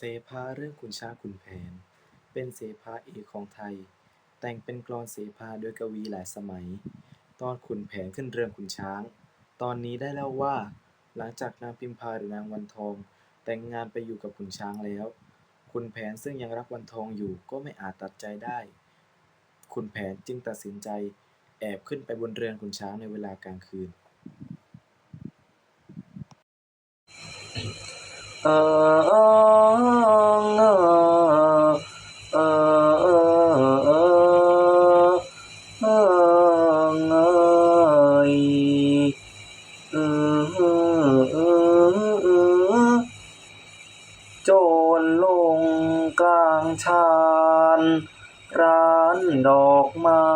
เสภาเรื่องขุนช้างขุนแผน เป็นเสภาเอกของไทย แต่งเป็นกลอนเสภาโดยกวีหลายสมัย ตอนขุนแผนขึ้นเรืองขุนช้าง ตอนนี้ได้เล่าว่า หลังจากนางพิมพาหรือนางวันทอง แต่งงานไปอยู่กับขุนช้างแล้ว ขุนแผนซึ่งยังรักวันทองอยู่ก็ไม่อาจตัดใจได้ ขุนแผนจึงตัดสินใจแอบขึ้นไปบนเรือนขุนช้างในเวลากลางคืนเอ โจรลงกลางชานร้านดอกไม้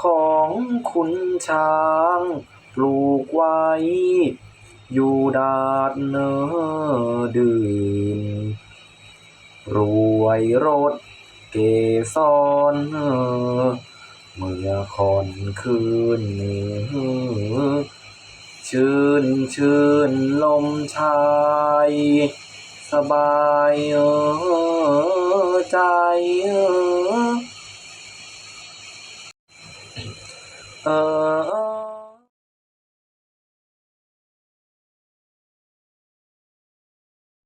ของคุณช้างปลูกไว้ อยู่ดาดเนอดื่นรวยรถเกสรเมื่อคอนคืน ชื่นชื่นลมชาย สบายเออใจเออ